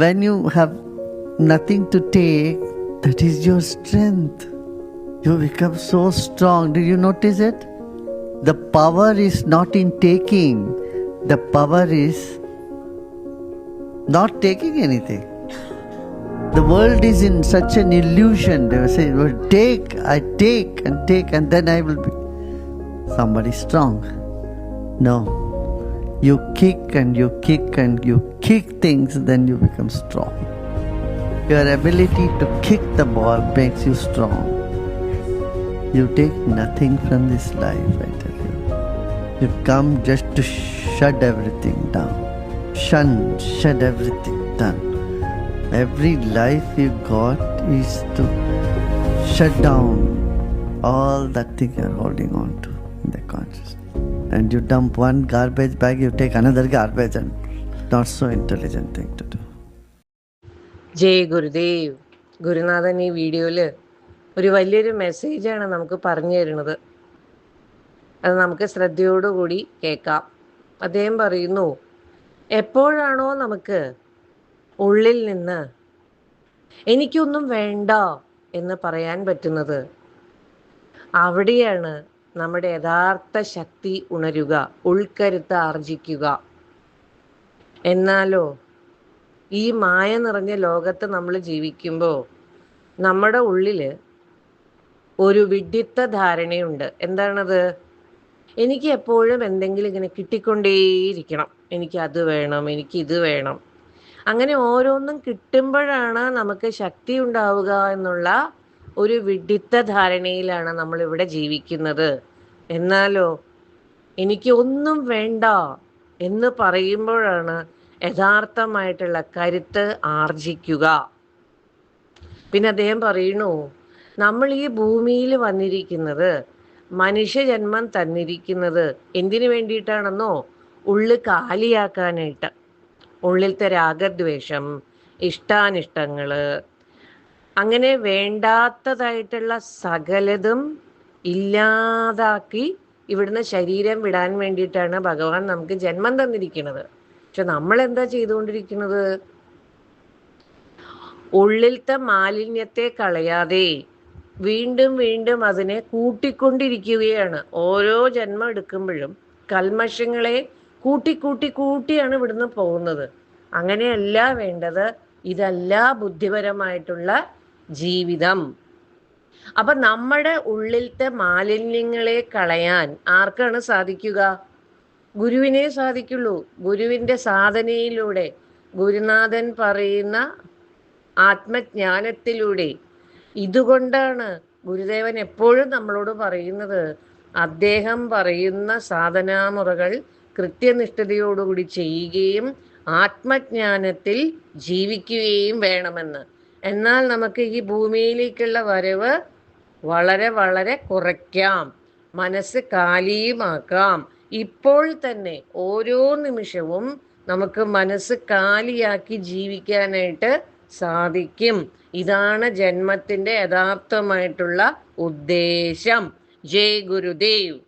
when you have nothing to take, that is your strength. You become so strong. Did you notice it? The power is not in taking, the power is not taking anything. The world is in such an illusion. They will say, well, Take, I take and take, and then I will be somebody strong. No. You kick and you kick and you kick things, then you become strong. Your ability to kick the ball makes you strong. You take nothing from this life, I tell you. You've come just to shut everything down. Shun, shut everything down. Every life you got is to shut down all that thing you're holding on to in the consciousness. And you dump one garbage bag, you take another garbage, and not so intelligent thing to do. ജയ് ഗുരുദേവ്. ഗുരുനാഥൻ ഈ വീഡിയോയിൽ ഒരു വലിയൊരു മെസ്സേജാണ് നമുക്ക് പറഞ്ഞു തരുന്നത്. അത് നമുക്ക് ശ്രദ്ധയോടുകൂടി കേൾക്കാം. അദ്ദേഹം പറയുന്നു എപ്പോഴാണോ നമുക്ക് ഉള്ളിൽ നിന്ന് എനിക്കൊന്നും വേണ്ട എന്ന് പറയാൻ പറ്റുന്നത് അവിടെയാണ് നമ്മുടെ യഥാർത്ഥ ശക്തി ഉണരുക ഉൾക്കരുത്ത് ആർജിക്കുക. എന്നാലോ ഈ മായ നിറഞ്ഞ ലോകത്ത് നമ്മൾ ജീവിക്കുമ്പോൾ നമ്മുടെ ഉള്ളിൽ ഒരു വിഡിത്ത ധാരണയുണ്ട് എന്താണത്? എനിക്ക് എപ്പോഴും എന്തെങ്കിലും ഇങ്ങനെ കിട്ടിക്കൊണ്ടേയിരിക്കണം. എനിക്ക് അത് വേണം എനിക്ക് ഇത് വേണം. അങ്ങനെ ഓരോന്നും കിട്ടുമ്പോഴാണ് നമുക്ക് ശക്തി ഉണ്ടാവുക എന്നുള്ള ഒരു വിഡിത്ത ധാരണയിലാണ് നമ്മൾ ഇവിടെ ജീവിക്കുന്നത്. എന്നാലോ എനിക്ക് ഒന്നും വേണ്ട എന്ന് പറയുമ്പോഴാണ് യഥാർത്ഥമായിട്ടുള്ള കരുത്ത് ആർജിക്കുക. പിന്നെ അദ്ദേഹം പറയുന്നു നമ്മൾ ഈ ഭൂമിയിൽ വന്നിരിക്കുന്നത് മനുഷ്യജന്മം തന്നിരിക്കുന്നത് എന്തിനു വേണ്ടിയിട്ടാണെന്നോ? ഉള്ളു കാലിയാക്കാനായിട്ട്. ഉള്ളിലത്തെ രാഗദ്വേഷം ഇഷ്ടാനിഷ്ടങ്ങൾ അങ്ങനെ വേണ്ടാത്തതായിട്ടുള്ള സകലതും ഇല്ലാതാക്കി ഇവിടുന്ന് ശരീരം വിടാൻ വേണ്ടിയിട്ടാണ് ഭഗവാൻ നമുക്ക് ജന്മം തന്നിരിക്കുന്നത്. പക്ഷെ നമ്മൾ എന്താ ചെയ്തുകൊണ്ടിരിക്കുന്നത്? ഉള്ളിലത്തെ മാലിന്യത്തെ കളയാതെ വീണ്ടും വീണ്ടും അതിനെ കൂട്ടിക്കൊണ്ടിരിക്കുകയാണ്. ഓരോ ജന്മം എടുക്കുമ്പോഴും കൽമഷങ്ങളെ കൂട്ടി കൂട്ടി കൂട്ടിയാണ് ഇവിടുന്ന് പോകുന്നത്. അങ്ങനെയല്ല വേണ്ടത്. ഇതല്ല ബുദ്ധിപരമായിട്ടുള്ള ജീവിതം. അപ്പൊ നമ്മുടെ ഉള്ളിലത്തെ മാലിന്യങ്ങളെ കളയാൻ ആർക്കാണ് സാധിക്കുക? ഗുരുവിനെ സാധിക്കുള്ളൂ. ഗുരുവിന്റെ സാധനയിലൂടെ ഗുരുനാഥൻ പറയുന്ന ആത്മജ്ഞാനത്തിലൂടെ. ഇതുകൊണ്ടാണ് ഗുരുദേവൻ എപ്പോഴും നമ്മളോട് പറയുന്നത്. അദ്ദേഹം പറയുന്ന സാധനാമുറകൾ കൃത്യനിഷ്ഠതയോടുകൂടി ചെയ്യുകയും ആത്മജ്ഞാനത്തിൽ ജീവിക്കുകയും വേണമെന്ന്. എന്നാൽ നമുക്ക് ഈ ഭൂമിയിലേക്കുള്ള വരവ് വളരെ വളരെ കുറയ്ക്കാം. മനസ്സ് കാലിയുമാക്കാം. ഇപ്പോൾ തന്നെ ഓരോ നിമിഷവും നമുക്ക് മനസ്സ് കാലിയാക്കി ജീവിക്കാനായിട്ട് സാധിക്കും. ഇതാണ് ജന്മത്തിന്റെ യഥാർത്ഥമായിട്ടുള്ള ഉദ്ദേശം. ജയ് ഗുരുദേവ്.